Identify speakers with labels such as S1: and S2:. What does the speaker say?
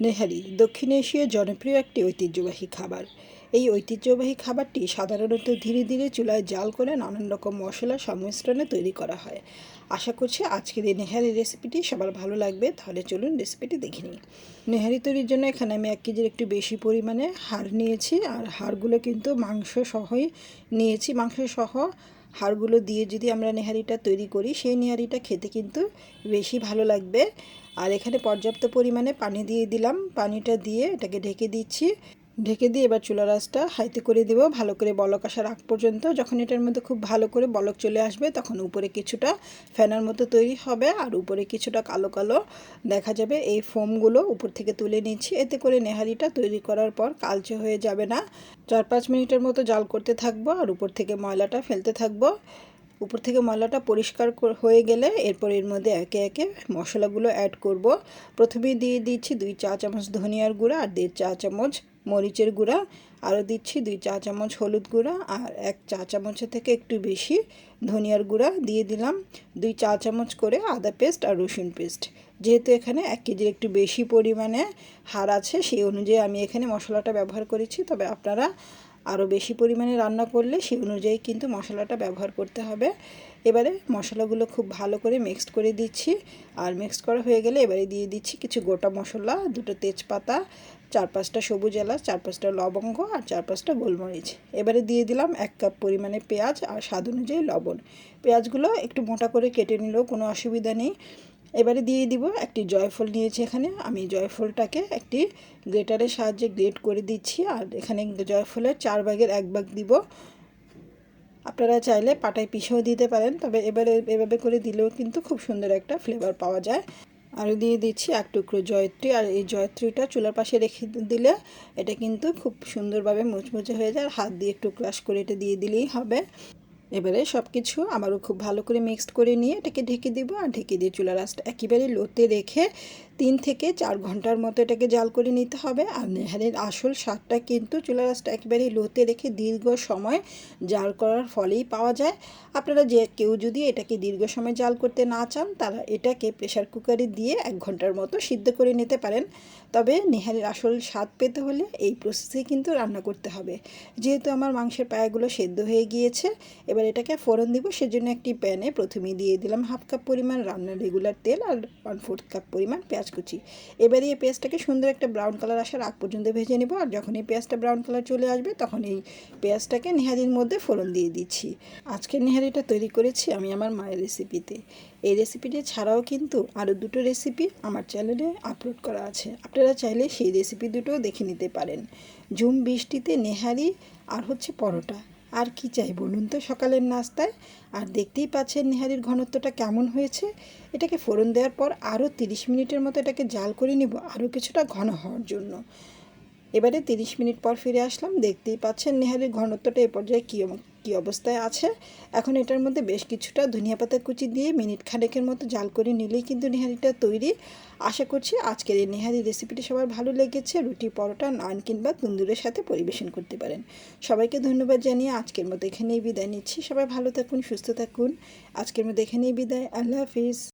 S1: নেহারি দক্ষিণ এশিয়ার জনপ্রিয় একটি ঐতিহ্যবাহী খাবার। এই ঐতিহ্যবাহী খাবারটি সাধারণত ধীরে ধীরে চুলায় জাল করে নানান রকম মশলা সংমিশ্রণে তৈরি করা হয়। আশা করছি আজকের এই নেহারি রেসিপিটি সবার ভালো লাগবে, তাহলে চলুন রেসিপিটি দেখে নিই। নেহারি তৈরির জন্য এখানে আমি এক কেজির একটু বেশি পরিমাণে হাড় নিয়েছি, আর হাড়গুলো কিন্তু মাংস সহই নিয়েছি। মাংস সহ হাড়গুলো দিয়ে যদি আমরা নেহারিটা তৈরি করি, সেই নেহারিটা খেতে কিন্তু বেশি ভালো লাগবে। আর এখানে পর্যাপ্ত পরিমাণে পানি দিয়ে দিলাম। পানিটা দিয়ে এটাকে ঢেকে দিচ্ছি। ঢেকে দিয়ে এবার চুলা রাসটা হাইতে করে দেবো। ভালো করে বলক আসার আগ পর্যন্ত যখন এটার মধ্যে খুব ভালো করে বলক চলে আসবে তখন উপরে কিছুটা ফ্যানার মতো তৈরি হবে আর উপরে কিছুটা কালো কালো দেখা যাবে। এই ফোমগুলো উপর থেকে তুলে নিচ্ছি। এতে করে নেহারিটা তৈরি করার পর কালচে হয়ে যাবে না। চার পাঁচ মিনিটের মতো জাল করতে থাকব আর উপর থেকে ময়লাটা ফেলতে থাকব। উপর থেকে ময়লাটা পরিষ্কার হয়ে গেলে এরপর এর মধ্যে একে একে মশলাগুলো অ্যাড করব। প্রথমেই দিয়ে দিচ্ছি দুই চা চামচ ধনিয়ার গুঁড়া আর দেড় চা চামচ মরিচের গুঁড়া। আরও দিচ্ছি দুই চা চামচ হলুদ গুঁড়া আর এক চা চামচের থেকে একটু বেশি ধনিয়ার গুঁড়া দিয়ে দিলাম। দুই চা চামচ করে আদা পেস্ট আর রসুন পেস্ট। যেহেতু এখানে এক কেজির একটু বেশি পরিমাণে হার আছে, সেই অনুযায়ী আমি এখানে মশলাটা ব্যবহার করেছি। তবে আপনারা আরও বেশি পরিমাণে রান্না করলে সেই অনুযায়ী কিন্তু মশলাটা ব্যবহার করতে হবে। এবারে মশলাগুলো খুব ভালো করে মিক্সড করে দিচ্ছি। আর মিক্সড করা হয়ে গেলে এবারে দিয়ে দিচ্ছি কিছু গোটা মশলা, দুটো তেজপাতা, চার পাঁচটা সবুজ এলাচ, চার পাঁচটা লবঙ্গ আর চার পাঁচটা গোলমরিচ। এবারে দিয়ে দিলাম এক কাপ পরিমাণে পেঁয়াজ আর স্বাদ অনুযায়ী লবণ। পেঁয়াজগুলো একটু মোটা করে কেটে নিলেও কোনো অসুবিধা নেই। এবারে দিয়ে দিব একটি জয়ফল নিয়েছি এখানে। আমি জয়ফলটাকে একটি গ্রেটারের সাহায্যে গ্রেট করে দিচ্ছি আর এখানে জয়ফলের চার ভাগের এক ভাগ দিব। আপনারা চাইলে পাটায় পিষেও দিতে পারেন, তবে এবারে এভাবে করে দিলেও কিন্তু খুব সুন্দর একটা ফ্লেভার পাওয়া যায়। আর দিয়ে দিচ্ছি এক টুকরো জয়ত্রী, আর এই জয়ত্রীটা চুলার পাশে রেখে দিলে এটা কিন্তু খুব সুন্দরভাবে মুচমুচে হয়ে যায়, আর হাত দিয়ে একটু ক্রাশ করে এটা দিয়ে দিলেই হবে। এবারে সব কিছু আবারও খুব ভালো করে মিক্সড করে নিয়ে এটাকে ঢেকে দিব আর ঢেকে দিয়ে চুলা রাসটা একেবারে লোতে রেখে তিন থেকে চার ঘণ্টার মতো এটাকে জাল করে নিতে হবে। আর নেহারের আসল স্বাদটা কিন্তু চুলা রাসটা একেবারে লোতে রেখে দীর্ঘ সময় জাল করার ফলেই পাওয়া যায়। আপনারা যে কেউ যদি এটাকে দীর্ঘ সময় জাল করতে না চান, তারা এটাকে প্রেশার কুকারে দিয়ে এক ঘণ্টার মতো সিদ্ধ করে নিতে পারেন। তবে নেহারের আসল স্বাদ পেতে হলে এই প্রসেসে কিন্তু রান্না করতে হবে। যেহেতু আমার মাংসের পায়াগুলো সেদ্ধ হয়ে গিয়েছে এবার এটাকে ফোড়ন দিব, সেজন্য একটি প্যানে প্রথমেই দিয়ে দিলাম হাফ কাপ পরিমাণ রান্নার রেগুলার তেল আর ওয়ান ফোর্থ কাপ পরিমাণ পেঁয়াজ কুচি। এবারে এই পেঁয়াজটাকে সুন্দর একটা ব্রাউন কালার আসার আগ পর্যন্ত ভেজে নেব আর যখন এই পেঁয়াজটা ব্রাউন কালার চলে আসবে তখন এই পেঁয়াজটাকে নেহারির মধ্যে ফোড়ন দিয়ে দিচ্ছি। আজকের নেহারিটা তৈরি করেছি আমি আমার মায়ের রেসিপিতে এই রেসিপিটি ছাড়াও কিন্তু আরও দুটো রেসিপি আমার চ্যানেলে আপলোড করা আছে। আপনারা চাইলে সেই রেসিপি দুটোও দেখে নিতে পারেন। ঝুম বৃষ্টিতে নেহারি আর হচ্ছে পরোটা। আর কি চাই বলুন তো? সকালের নাস্তায়। আর দেখতেই পাচ্ছেন নেহারির ঘনত্বটা কেমন হয়েছে। এটাকে ফোড়ন দেওয়ার পর আরও তিরিশ মিনিটের মতো এটাকে জাল করে নেব আরও কিছুটা ঘন হওয়ার জন্য। এবারে তিরিশ মিনিট পর ফিরে আসলাম, দেখতেই পাচ্ছেন নেহারির ঘনত্বটা এ পর্যায়ে কী কী অবস্থায় আছে? এখন এটার মধ্যে বেশ কিছুটা ধনিয়া পাতা কুচি দিয়ে মিনিট খানেকের মতো জাল করে নিলেই কিন্তু নেহারিটা তৈরি। আশা করছি আজকের এই নেহারি রেসিপিটি সবার ভালো লেগেছে। রুটি, পরোটা, নান কিংবা তন্দুরের সাথে পরিবেশন করতে পারেন। সবাইকে ধন্যবাদ জানিয়ে আজকের মতো এখানেই বিদায় নিচ্ছি। সবাই ভালো থাকুন, সুস্থ থাকুন। আজকের মতো এখানেই বিদায়। আল্লাহ হাফিজ।